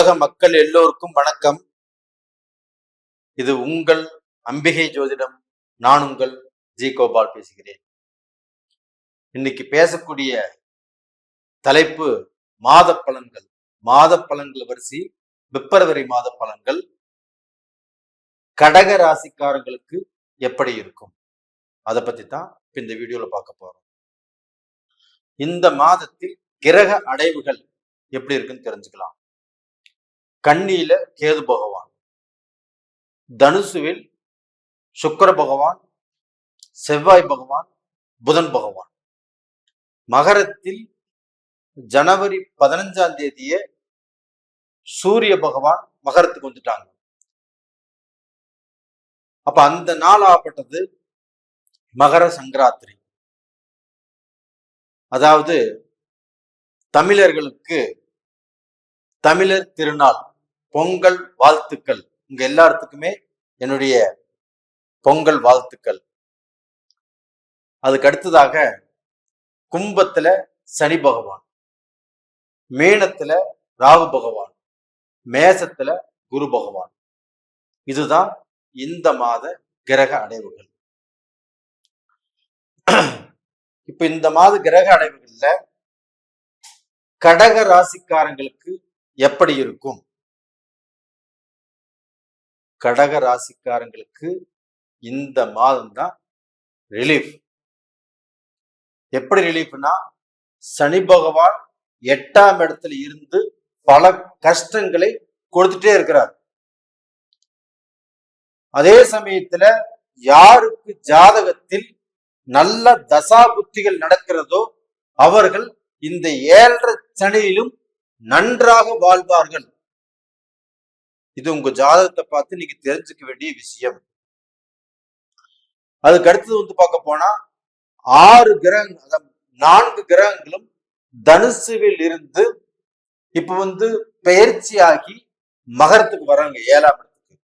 உலக மக்கள் எல்லோருக்கும் வணக்கம். இது உங்கள் அம்பிகை ஜோதிடம். நான் உங்கள் ஜி கோபால் பேசுகிறேன். இன்னைக்கு பேசக்கூடிய தலைப்பு மாத பலன்கள். மாத பலன்கள் வரிசை. பிப்ரவரி மாத பலன்கள். கடக ராசிக்காரங்களுக்கு எப்படி இருக்கும்? அதை பத்தி தான் இப்ப இந்த வீடியோல பார்க்க போறோம். இந்த மாதத்தில் கிரக அடைவுகள் எப்படி இருக்குன்னு தெரிஞ்சுக்கலாம். கன்னியில கேது பகவான். தனுசுவில் சுக்கர பகவான் செவ்வாய் பகவான் புதன் பகவான். மகரத்தில் ஜனவரி பதினஞ்சாம் தேதியே சூரிய பகவான் மகரத்துக்கு வந்துட்டாங்க. அப்ப அந்த நாள் ஆகப்பட்டது மகர சங்கராத்திரி. அதாவது தமிழர்களுக்கு தமிழர் திருநாள். பொங்கல் வாழ்த்துக்கள். உங்க எல்லாத்துக்குமே என்னுடைய பொங்கல் வாழ்த்துக்கள். அதுக்கு அடுத்ததாக கும்பத்துல சனி பகவான் மீனத்துல ராகு பகவான் மேசத்துல குரு பகவான். இதுதான் இந்த மாத கிரக அடைவுகள். இப்ப இந்த மாத கிரக அடைவுகள்ல கடக ராசிக்காரங்களுக்கு எப்படி இருக்கும்? கடக ராசிக்காரங்களுக்கு இந்த மாதம் தான் ரிலீஃப் எப்படி ரிலீஃப்னா சனி பகவான் எட்டாம் இடத்துல இருந்து பல கஷ்டங்களை கொடுத்துட்டே இருக்கிறார். அதே சமயத்துல யாருக்கு ஜாதகத்தில் நல்ல தசா புத்திகள் நடக்கிறதோ அவர்கள் இந்த ஏழரை சனியிலும் நன்றாக வாழ்வார்கள். இது உங்க ஜாதகத்தை பார்த்து நீங்க தெரிஞ்சுக்க வேண்டிய விஷயம். அதுக்கு அடுத்தது வந்து பார்க்க போனா ஆறு கிரகங்கள் நான்கு கிரகங்களும் தனுசுவில் இருந்து இப்ப வந்து பயிற்சியாகி மகரத்துக்கு வராங்க ஏழாம் இடத்துக்கு.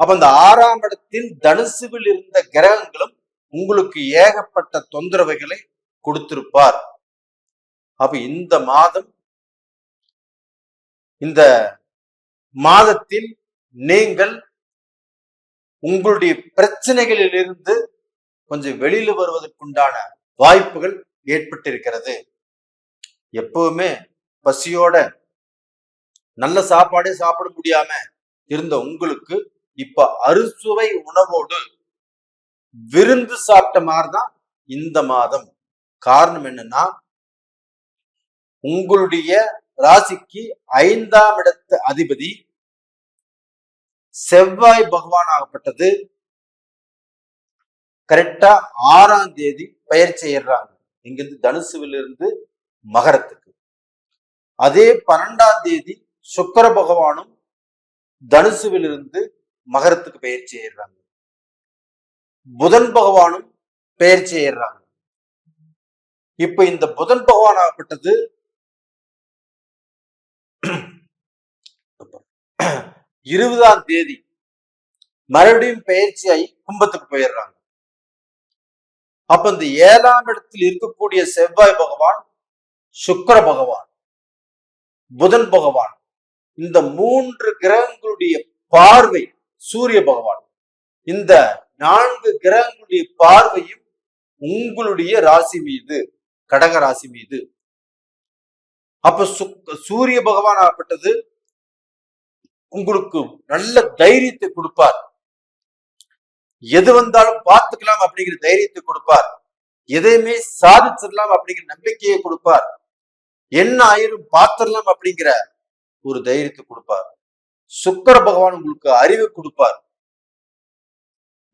அப்ப அந்த ஆறாம் இடத்தில் தனுசுவில் இருந்த கிரகங்களும் உங்களுக்கு ஏகப்பட்ட தொந்தரவுகளை கொடுத்திருப்பார். அப்ப இந்த மாதம் இந்த மாதத்தில் நீங்கள் உங்களுடைய பிரச்சனைகளில் இருந்து கொஞ்சம் வெளியில வருவதற்குண்டான வாய்ப்புகள் ஏற்பட்டிருக்கிறது. எப்பவுமே பசியோட நல்ல சாப்பாடே சாப்பிட முடியாம இருந்த உங்களுக்கு இப்ப அறுசுவை உணவோடு விருந்து சாப்பிட்ட மாதிரிதான் இந்த மாதம். காரணம் என்னன்னா உங்களுடைய ராசிக்கு ஐந்தாம் இடத்து அதிபதி செவ்வாய் பகவான் ஆகப்பட்டது. கரெக்டா ஆறாம் தேதி பயிர் செய்யறாங்க. இங்கிருந்து தனுசுவில் இருந்து மகரத்துக்கு. அதே பன்னெண்டாம் தேதி சுக்கர பகவானும் தனுசுவில் இருந்து மகரத்துக்கு பெயர் செய்யறாங்க. புதன் பகவானும் பெயர் செய்யறாங்க. இப்ப இந்த புதன் பகவான் ஆகப்பட்டது இருபதாம் தேதி மறுபடியும் பயிற்சியாகி கும்பத்துக்கு போயிடுறாங்க. அப்ப இந்த ஏழாம் இடத்தில் இருக்கக்கூடிய செவ்வாய் பகவான் சுக்கர பகவான் புதன் பகவான் இந்த மூன்று கிரகங்களுடைய பார்வை சூரிய பகவான். இந்த நான்கு கிரகங்களுடைய பார்வையும் உங்களுடைய ராசி மீது கடக ராசி மீது அப்ப சூரிய பகவான் ஆகப்பட்டது உங்களுக்கு நல்ல தைரியத்தை கொடுப்பார். எது வந்தாலும் பார்த்துக்கலாம் அப்படிங்கிற தைரியத்தை கொடுப்பார். எதையுமே சாதிச்சிடலாம் அப்படிங்கிற நம்பிக்கையை கொடுப்பார். என்ன ஆயிரும் பார்த்துடலாம் அப்படிங்கிற ஒரு தைரியத்தை கொடுப்பார். சுக்கர பகவான் உங்களுக்கு அறிவை கொடுப்பார்.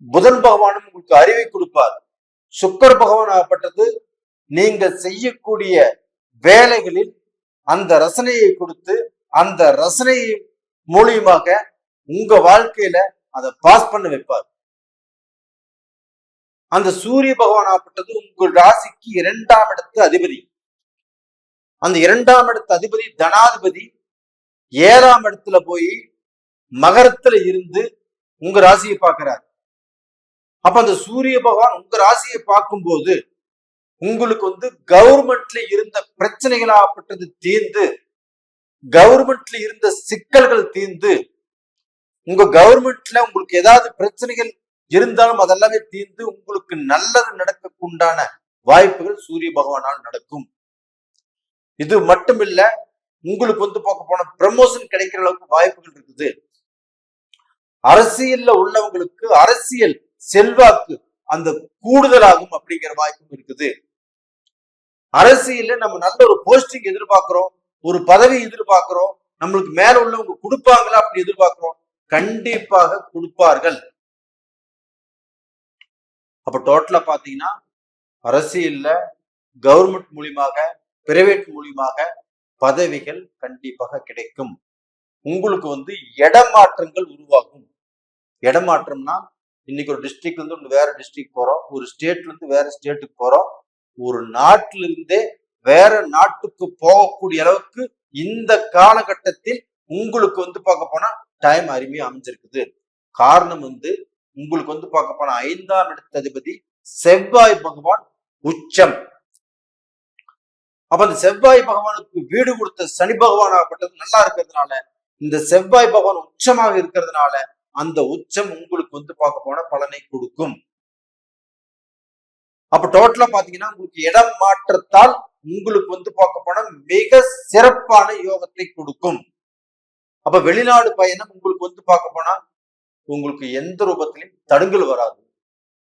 புதன் பகவானும் உங்களுக்கு அறிவை கொடுப்பார். சுக்கர பகவான் ஆகப்பட்டது நீங்கள் செய்யக்கூடிய வேலைகளில் அந்த ரசனையை கொடுத்து அந்த ரசனை மூலியமாக உங்க வாழ்க்கையில அதை பாஸ் பண்ண வைப்பார். அந்த சூரிய பகவான் ஆப்பட்டது உங்கள் ராசிக்கு இரண்டாம் இடத்து அதிபதி. அந்த இரண்டாம் இடத்து அதிபதி தனாதிபதி ஏழாம் இடத்துல போய் மகரத்துல இருந்து உங்க ராசியை பார்க்கிறார். அப்ப அந்த சூரிய பகவான் உங்க ராசியை பார்க்கும்போது உங்களுக்கு வந்து கவர்மெண்ட்ல இருந்த பிரச்சனைகளாகப்பட்டது தீர்ந்து கவர்மெண்ட்ல இருந்த சிக்கல்கள் தீர்ந்து உங்க கவர்மெண்ட்ல உங்களுக்கு ஏதாவது பிரச்சனைகள் இருந்தாலும் அதெல்லாமே தீர்ந்து உங்களுக்கு நல்லது நடக்கக்குண்டான உண்டான வாய்ப்புகள் சூரிய பகவானால் நடக்கும். இது மட்டும் இல்ல உங்களுக்கு வந்து பார்க்க போன ப்ரமோஷன் கிடைக்கிற அளவுக்கு வாய்ப்புகள் இருக்குது. அரசியல்ல உள்ளவங்களுக்கு அரசியல் செல்வாக்கு அந்த கூடுதலாகும் அப்படிங்கிற வாய்ப்பும் இருக்குது. அரசியல்ல நம்ம நல்ல ஒரு போஸ்டிங் எதிர்பார்க்கிறோம் ஒரு பதவி எதிர்பார்க்கிறோம் நம்மளுக்கு மேல உள்ளவங்க கொடுப்பாங்களா அப்படி எதிர்பார்க்கிறோம் கண்டிப்பாக கொடுப்பார்கள். அப்ப டோட்டலா பாத்தீங்கன்னா அரசியல்ல கவர்மெண்ட் மூலியமாக பிரைவேட் மூலியமாக பதவிகள் கண்டிப்பாக கிடைக்கும். உங்களுக்கு வந்து இடமாற்றங்கள் உருவாகும். இடமாற்றம்னா இன்னைக்கு ஒரு டிஸ்ட்ரிக்ட்ல இருந்து வேற டிஸ்ட்ரிக்ட் போறோம் ஒரு ஸ்டேட்ல இருந்து வேற ஸ்டேட்டுக்கு போறோம். ஒரு நாட்டில இருந்தே வேற நாட்டுக்கு போகக்கூடிய அளவுக்கு இந்த காலகட்டத்தில் உங்களுக்கு வந்து பார்க்க போனா டைம் அருமையா அமைஞ்சிருக்குது. காரணம் வந்து உங்களுக்கு வந்து பார்க்க போனா ஐந்தாம் இடத்த அதிபதி செவ்வாய் பகவான் உச்சம். அப்ப அந்த செவ்வாய் பகவானுக்கு வீடு கொடுத்த சனி பகவான் ஆகப்பட்டது நல்லா இருக்கிறதுனால இந்த செவ்வாய் பகவான் உச்சமாக இருக்கிறதுனால அந்த உச்சம் உங்களுக்கு வந்து பார்க்க போன பலனை கொடுக்கும். அப்ப டோட்டலா பாத்தீங்கன்னா உங்களுக்கு இடம் மாற்றத்தால் உங்களுக்கு வந்து பார்க்க போனா மிக சிறப்பான யோகத்தை கொடுக்கும். அப்ப வெளிநாடு பயணம் உங்களுக்கு வந்து பார்க்க போனா உங்களுக்கு எந்த ரூபத்திலையும் தடுங்கல் வராது.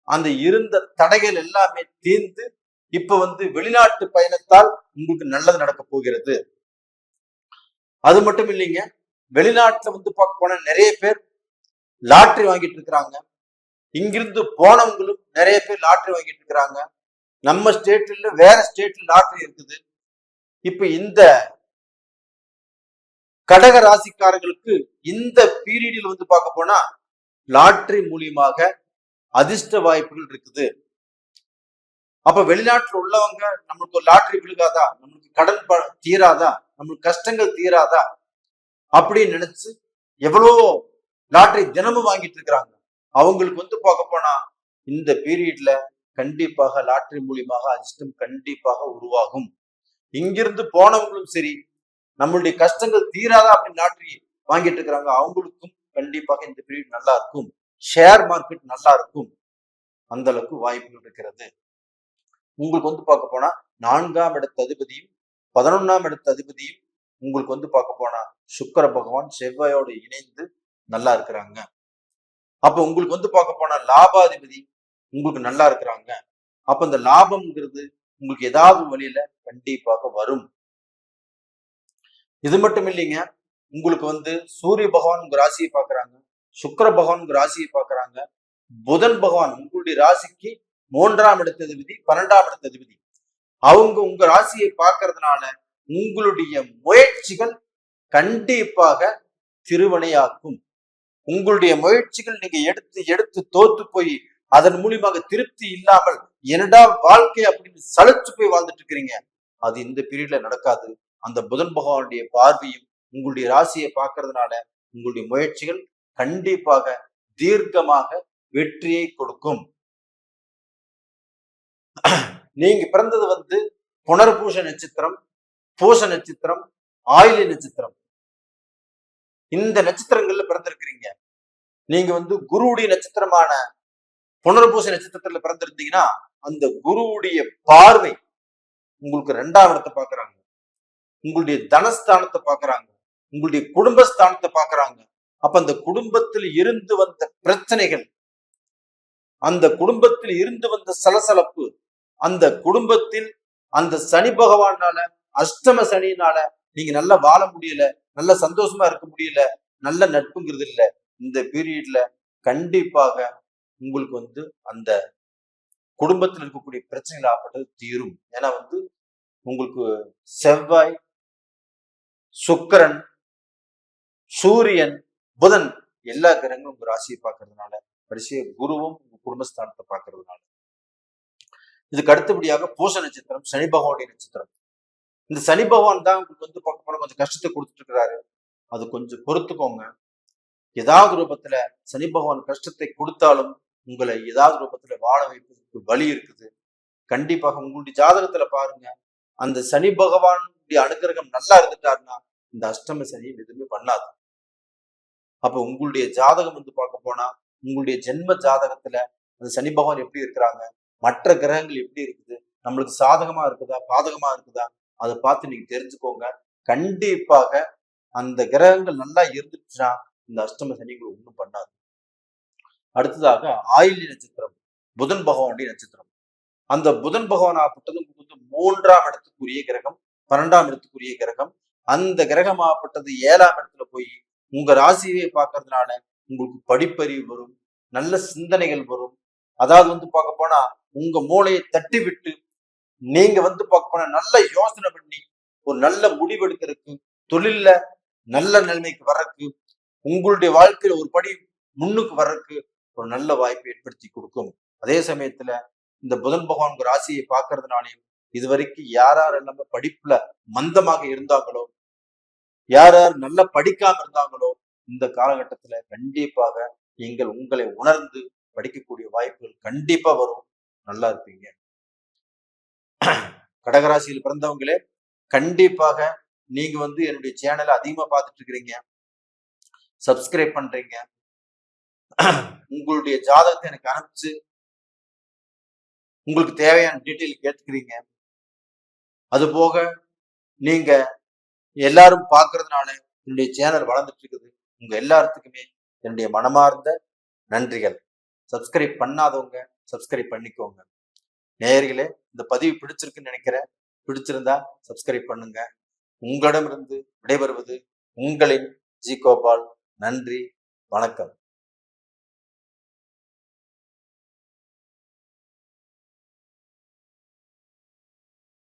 அந்த இருந்த தடைகள் எல்லாமே தீர்ந்து இப்ப வந்து வெளிநாட்டு பயணத்தால் உங்களுக்கு நல்லது நடக்க போகிறது. அது மட்டும் இல்லைங்க வெளிநாட்டுல வந்து பார்க்க போனா நிறைய பேர் லாட்ரி வாங்கிட்டு இருக்கிறாங்க. இங்கிருந்து போனவங்களும் நிறைய பேர் லாட்ரி வாங்கிட்டு இருக்கிறாங்க. நம்ம ஸ்டேட்ல வேற ஸ்டேட்ல லாட்ரி இருக்குது. இப்ப இந்த கடக ராசிக்காரர்களுக்கு இந்த பீரியடில் வந்து பார்க்க போனா லாட்ரி மூலியமாக அதிர்ஷ்ட வாய்ப்புகள் இருக்குது. அப்ப வெளிநாட்டுல உள்ளவங்க நம்மளுக்கு ஒரு லாட்ரி விழுகாதா? நம்மளுக்கு கடன் ப- தீராதா? நம்மளுக்கு கஷ்டங்கள் தீராதா? அப்படின்னு நினைச்சு எவ்வளவோ லாட்ரி தினமும் வாங்கிட்டு இருக்கிறாங்க. அவங்களுக்கு வந்து பார்க்க போனா இந்த பீரியட்ல கண்டிப்பாக லாட்ரி மூலியமாக அதிர்ஷ்டம் கண்டிப்பாக உருவாகும். இங்கிருந்து போனவங்களும் சரி நம்மளுடைய கஷ்டங்கள் தீராத அப்படின்னு லாட்ரி வாங்கிட்டு இருக்கிறாங்க அவங்களுக்கும் கண்டிப்பாக இந்த பீரியட் நல்லா இருக்கும். ஷேர் மார்க்கெட் நல்லா இருக்கும். அந்த அளவுக்கு வாய்ப்புகள் இருக்கிறது. உங்களுக்கு வந்து பார்க்க போனா நான்காம் இடத்த அதிபதியும் பதினொன்னாம் இடத்த அதிபதியும் உங்களுக்கு வந்து பார்க்க போனா சுக்கர பகவான் செவ்வாயோடு இணைந்து நல்லா இருக்கிறாங்க. அப்ப உங்களுக்கு வந்து பார்க்க போனா லாபாதிபதி உங்களுக்கு நல்லா இருக்கிறாங்க. அப்ப இந்த லாபம்ங்கிறது உங்களுக்கு ஏதாவது வழியில கண்டிப்பாக வரும். இது மட்டும் இல்லைங்க உங்களுக்கு வந்து சூரிய பகவான் உங்க ராசியை பார்க்கறாங்க சுக்கர பகவான் உங்க ராசியை பார்க்கறாங்க புதன் பகவான் உங்களுடைய ராசிக்கு மூன்றாம் இடத்த அதிபதி பன்னெண்டாம் இடத்த அதிபதி அவங்க உங்க ராசியை பார்க்கறதுனால உங்களுடைய முயற்சிகள் கண்டிப்பாக திருவனையாக்கும் உங்களுடைய முயற்சிகள் நீங்க எடுத்து எடுத்து தோத்து போய் அதன் மூலியமாக திருப்தி இல்லாமல் என்னடா வாழ்க்கை அப்படின்னு சலிச்சு போய் வாழ்ந்துட்டு இருக்கிறீங்க அது இந்த பீரியட்ல நடக்காது. அந்த புதன் பகவானுடைய பார்வையும் உங்களுடைய ராசியை பார்க்கறதுனால உங்களுடைய முயற்சிகள் கண்டிப்பாக தீர்க்கமாக வெற்றியை கொடுக்கும். நீங்க பிறந்தது வந்து புனர்பூஷ நட்சத்திரம் பூச நட்சத்திரம் ஆயுள நட்சத்திரம். இந்த நட்சத்திரங்கள்ல பிறந்திருக்கிறீங்க. நீங்க வந்து குருவுடைய நட்சத்திரமான புனர்பூச நட்சத்திரத்துல பிறந்திருந்தீங்கன்னா அந்த குருவுடைய பார்வை உங்களுக்கு ரெண்டாம் இடத்தை பாக்குறாங்க உங்களுடைய தனஸ்தானத்தை பாக்குறாங்க உங்களுடைய குடும்பஸ்தானத்தை பாக்குறாங்க அப்ப அந்த குடும்பத்தில் இருந்து வந்த பிரச்சனைகள் அந்த குடும்பத்தில் இருந்து வந்த சலசலப்பு அந்த குடும்பத்தில் அந்த சனி பகவானால அஷ்டம சனியினால நீங்க நல்லா வாழ முடியல நல்ல சந்தோஷமா இருக்க முடியல நல்ல நட்புங்கிறது இல்ல. இந்த பீரியட்ல கண்டிப்பாக உங்களுக்கு வந்து அந்த குடும்பத்தில் இருக்கக்கூடிய பிரச்சனைகள் ஆப்பட்டது தீரும். ஏன்னா வந்து உங்களுக்கு செவ்வாய் சுக்கிரன் சூரியன் புதன் எல்லா கிரகங்களும் உங்க ராசியை பார்க்கறதுனால கடைசிய குருவும் உங்க குடும்பஸ்தானத்தை பார்க்கறதுனால. இதுக்கு அடுத்தபடியாக பூச நட்சத்திரம் சனி பகவானுடைய நட்சத்திரம். இந்த சனி பகவான் தான் உங்களுக்கு வந்து பார்க்க போனா கொஞ்சம் கஷ்டத்தை கொடுத்துட்டு இருக்கிறாரு அது கொஞ்சம் பொறுத்துக்கோங்க. ஏதாவது ரூபத்துல சனி பகவான் கஷ்டத்தை கொடுத்தாலும் உங்களை ஏதாவது ரூபத்துல வாழ வைப்பதற்கு வழி இருக்குது. கண்டிப்பாக உங்களுடைய ஜாதகத்துல பாருங்க. அந்த சனி பகவானுடைய அனுகிரகம் நல்லா இருந்துட்டாருன்னா இந்த அஷ்டம சனி எதுவுமே பண்ணாது. அப்ப உங்களுடைய ஜாதகம் வந்து பார்க்க போனா உங்களுடைய ஜென்ம ஜாதகத்துல அந்த சனி பகவான் எப்படி இருக்கிறாங்க? மற்ற கிரகங்கள் எப்படி இருக்குது? நம்மளுக்கு சாதகமா இருக்குதா? பாதகமா இருக்குதா? அதை பார்த்து நீங்க தெரிஞ்சுக்கோங்க. கண்டிப்பாக அந்த கிரகங்கள் நல்லா இருந்துச்சுன்னா இந்த அஷ்டம சனிகள் ஒன்றும் பண்ணாது. அடுத்ததாக ஆயிலி நட்சத்திரம் புதன் பகவானுடைய நட்சத்திரம். அந்த புதன் பகவான் ஆகப்பட்டது வந்து மூன்றாம் இடத்துக்குரிய கிரகம் பன்னெண்டாம் இடத்துக்குரிய கிரகம். அந்த கிரகம் ஆகப்பட்டது ஏழாம் இடத்துல போய் உங்க ராசியை பார்க்கறதுனால உங்களுக்கு படிப்பறிவு வரும் நல்ல சிந்தனைகள் வரும். அதாவது வந்து பார்க்க போனா உங்க மூளையை தட்டி விட்டு நீங்க வந்து பார்க்க போனா நல்ல யோசனை பண்ணி ஒரு நல்ல முடிவெடுக்கிறதுக்கு தொழில்ல நல்ல நிலைமைக்கு வர்றதுக்கு உங்களுடைய வாழ்க்கையில ஒரு படி முன்னுக்கு வர்றதுக்கு ஒரு நல்ல வாய்ப்பை ஏற்படுத்தி கொடுக்கும். அதே சமயத்துல இந்த புதன் பகவான் ராசியை பார்க்கறதுனாலையும் இதுவரைக்கும் யார் யார் நம்ம படிப்புல மந்தமாக இருந்தாங்களோ யார் யார் நல்லா படிக்காம இருந்தாங்களோ இந்த காலகட்டத்துல கண்டிப்பாக நீங்கள் உங்களை உணர்ந்து படிக்கக்கூடிய வாய்ப்புகள் கண்டிப்பா வரும். நல்லா இருப்பீங்க. கடகராசியில் பிறந்தவங்களே கண்டிப்பாக நீங்க வந்து என்னுடைய சேனலை அதிகமா பார்த்துட்டு இருக்கிறீங்க சப்ஸ்கிரைப் பண்றீங்க. உங்களுடைய ஜாதகத்தை எனக்கு அனுப்பிச்சு உங்களுக்கு தேவையான டீட்டெயில் கேட்டுக்கிறீங்க. அது போக நீங்க எல்லாரும் பார்க்கறதுனால என்னுடைய சேனல் வளர்ந்துட்டு இருக்குது உங்க எல்லாத்துக்குமே என்னுடைய மனமார்ந்த நன்றிகள். சப்ஸ்கிரைப் பண்ணாதவங்க சப்ஸ்கிரைப் பண்ணிக்கோங்க. நேயர்களே இந்த பதிவு பிடிச்சிருக்குன்னு நினைக்கிறேன். பிடிச்சிருந்தா சப்ஸ்கிரைப் பண்ணுங்க. உங்களிடமிருந்து விடைபெறுவது உங்களின் ஜி கோபால். நன்றி வணக்கம்.